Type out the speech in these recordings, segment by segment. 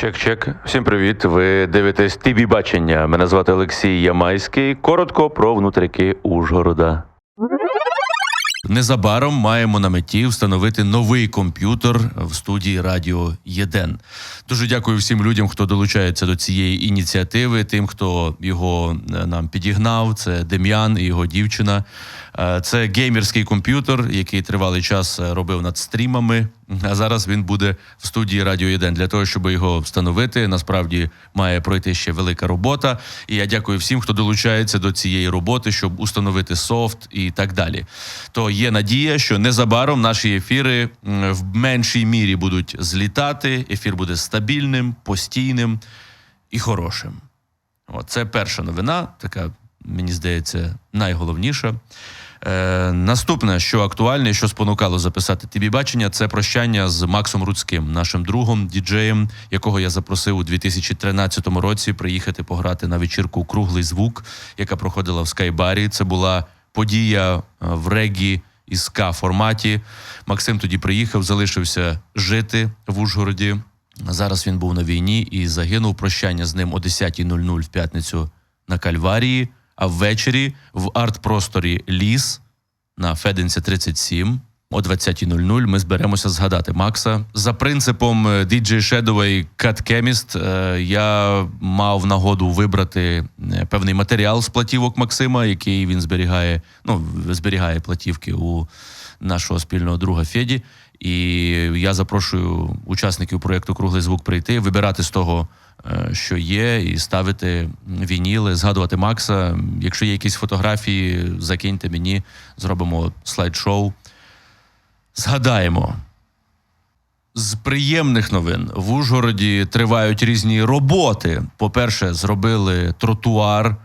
Чек-чек. Всім привіт. Ви дивитесь ТВ бачення. Мене звати Олексій Ямайський. Коротко про внутріки Ужгорода. Незабаром маємо на меті встановити новий комп'ютер в студії Радіо Єден. Дуже дякую всім людям, хто долучається до цієї ініціативи, тим, хто його е, нам підігнав. Це Дем'ян і його дівчина. Е, Це геймерський комп'ютер, який тривалий час е, робив над стрімами. А зараз він буде в студії Радіо 1. Для того, щоб його встановити, насправді має пройти ще велика робота. І я дякую всім, хто долучається до цієї роботи, щоб установити софт і так далі. То є надія, що незабаром наші ефіри в меншій мірі будуть злітати. Ефір буде стабільним, постійним і хорошим. От, це перша новина, така, мені здається, найголовніша. Е, наступне, що актуальне, що спонукало записати тобі бачення, це прощання з Максом Руцьким, нашим другом, діджеєм, якого я запросив у 2013 році приїхати пограти на вечірку Круглий звук, яка проходила в Скайбарі. Це була подія е, в регі і ска форматі. Максим тоді приїхав, залишився жити в Ужгороді. Зараз він був на війні і загинув. Прощання з ним о 10.00 в п'ятницю на Кальварії. А ввечері в арт-просторі Ліс на Феденці 37 о 20.00 ми зберемося згадати Макса. За принципом DJ Shadow і Cut Chemist е, я мав нагоду вибрати е, певний матеріал з платівок Максима, який він зберігає. Ну, зберігає платівки у нашого спільного друга Феді. І я запрошую учасників проєкту Круглий звук прийти, вибирати з того, е, що є, і ставити вініли, згадувати Макса. Якщо є якісь фотографії, закиньте мені, зробимо слайд-шоу. Згадаємо. З приємних новин в Ужгороді тривають різні роботи. По-перше, зробили тротуар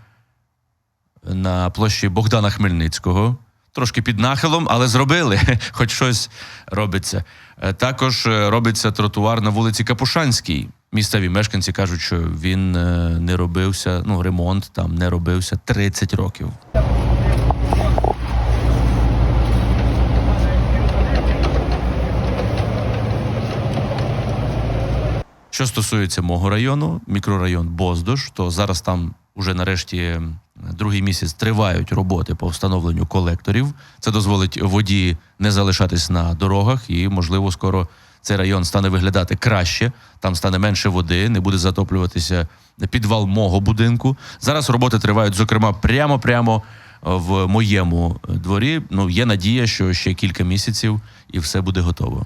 на площі Богдана Хмельницького. Трошки під нахилом, але зробили, хоч щось робиться. Е, Також е, робиться тротуар на вулиці Капушанській. Місцеві мешканці кажуть, що він е, не робився, ну, ремонт там не робився 30 років. Що стосується мого району, мікрорайон Боздош, то зараз там уже нарешті другий місяць тривають роботи по встановленню колекторів. Це дозволить воді не залишатись на дорогах, і можливо скоро цей район стане виглядати краще. Там стане менше води, не буде затоплюватися підвал мого будинку. Зараз роботи тривають, зокрема, прямо-прямо в моєму дворі. Ну є надія, що ще кілька місяців і все буде готово.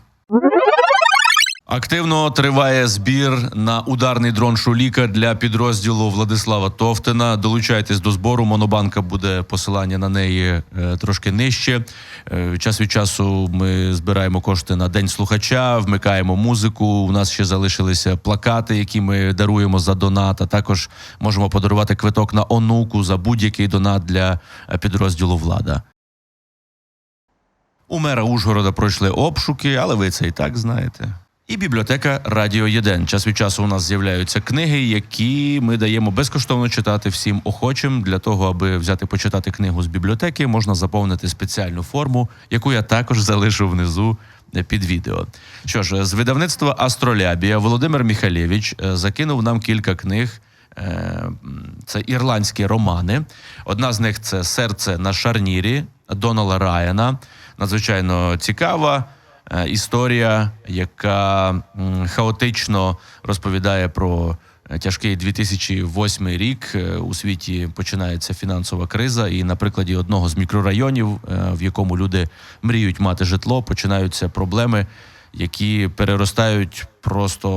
Активно триває збір на ударний дрон Шуліка для підрозділу Владислава Товтина. Долучайтесь до збору. Монобанка буде посилання на неї е, трошки нижче. Е, час від часу ми збираємо кошти на день слухача, вмикаємо музику. У нас ще залишилися плакати, які ми даруємо за донат. А також можемо подарувати квиток на онуку за будь-який донат для е, підрозділу влада. У мера Ужгорода пройшли обшуки, але ви це і так знаєте. І бібліотека Радіо Єден. Час від часу у нас з'являються книги, які ми даємо безкоштовно читати всім охочим. Для того, аби взяти почитати книгу з бібліотеки, можна заповнити спеціальну форму, яку я також залишу внизу під відео. Що ж, з видавництва Астролябія Володимир Міхалєвич е, закинув нам кілька книг. Е, Це ірландські романи. Одна з них це Серце на шарнірі Донала Райана. Надзвичайно цікава е, історія, яка хаотично розповідає про е, тяжкий 2008 рік. Е, У світі починається фінансова криза, і на прикладі одного з мікрорайонів, е, в якому люди мріють мати житло, починаються проблеми, які переростають просто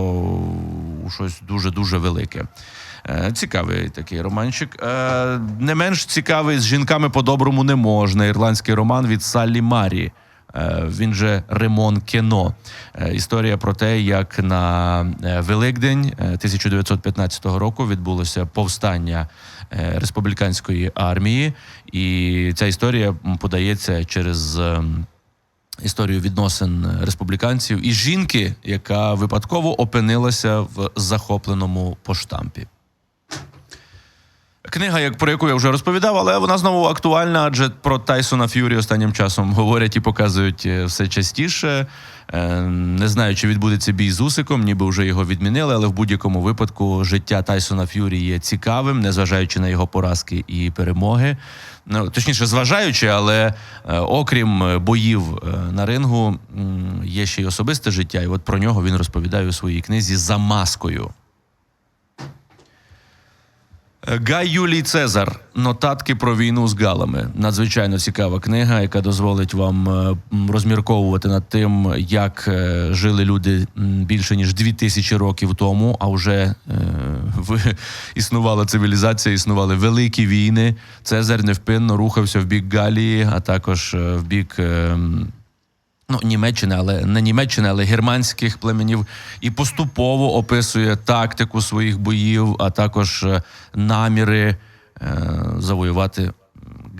у щось дуже дуже велике. Е, Цікавий такий романчик. Е, Не менш цікавий з жінками по-доброму не можна. Ірландський роман від Саллі Марі. Е, Він же Ремон Кіно. Е, Історія про те, як на е, Великдень е, 1915 року відбулося повстання республіканської армії, і ця історія подається через. ем, історію відносин республіканців і жінки, яка випадково опинилася в захопленому поштампі. Книга, як про яку я вже розповідав, але вона знову актуальна, адже про Тайсона Ф'юрі останнім часом говорять і показують е, все частіше. Е, Не знаю, чи відбудеться бій з Усиком, ніби вже його відмінили, але в будь-якому випадку життя Тайсона Ф'юрі є цікавим, незважаючи на його поразки і перемоги. Ну, точніше, зважаючи, але е, окрім боїв на рингу, є ще й особисте життя, і от про нього він розповідає у своїй книзі за маскою. Гай Юлій Цезар. Нотатки про війну з галами. Надзвичайно цікава книга, яка дозволить вам е, розмірковувати над тим, як е, жили люди більше ніж дві тисячі років тому. А вже е, в, існувала цивілізація, існували великі війни. Цезар невпинно рухався в бік Галії, а також е, в бік. е, ну, Німеччини, але не Німеччини, але германських племенів, і поступово описує тактику своїх боїв, а також е, наміри е, завоювати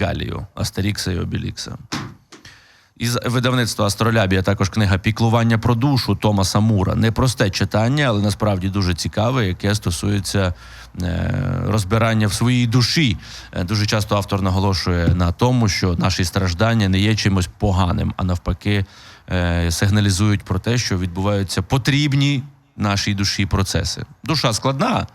Галію, Астерікса і Обілікса. Із видавництва Астролябія також книга Піклування про душу Томаса Мура. Непросте читання, але насправді дуже цікаве, яке стосується е, розбирання в своїй душі. Е, Дуже часто автор наголошує на тому, що наші страждання не є чимось поганим, а навпаки, е, сигналізують про те, що відбуваються потрібні нашій душі процеси. Душа складна,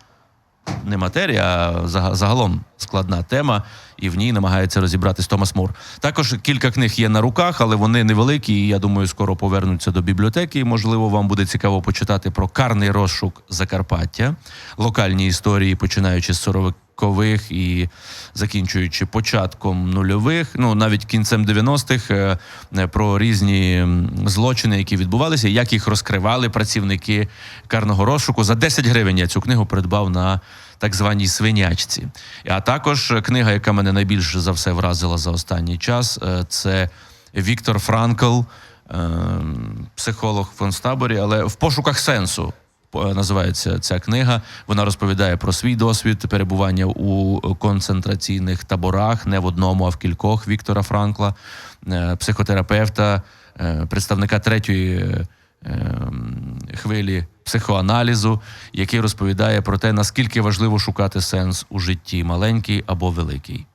не матерія, а зага- загалом складна тема, і в ній намагається розібратись Томас Мур. Також кілька книг є на руках, але вони невеликі. І я думаю, скоро повернуться до бібліотеки. Можливо, вам буде цікаво почитати про карний розшук Закарпаття, локальні історії, починаючи з 40-х і закінчуючи початком нульових, ну навіть кінцем 90-х, е, е, про різні злочини, які відбувалися, як їх розкривали працівники карного розшуку. За 10 гривень я цю книгу придбав на так званій свинячці. А також книга, яка мене найбільше за все вразила за останній час, е, це Віктор Франкл, е, психолог в концтаборі, але в пошуках сенсу. По- Називається ця книга. Вона розповідає про свій досвід перебування у концентраційних таборах, не в одному, а в кількох Віктора Франкла, е, психотерапевта, е, представника третьої е, хвилі психоаналізу, який розповідає про те, наскільки важливо шукати сенс у житті, маленький або великий.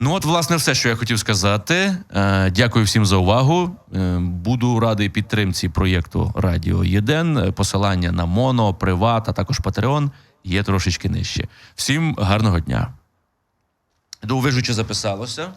Ну, от, власне, все, що я хотів сказати. Е, Дякую всім за увагу. Е, Буду радий підтримці проєкту Радіо Єден. Е, Посилання на Моно, Приват, а також Патреон є трошечки нижче. Всім гарного дня. До ви чи записалося.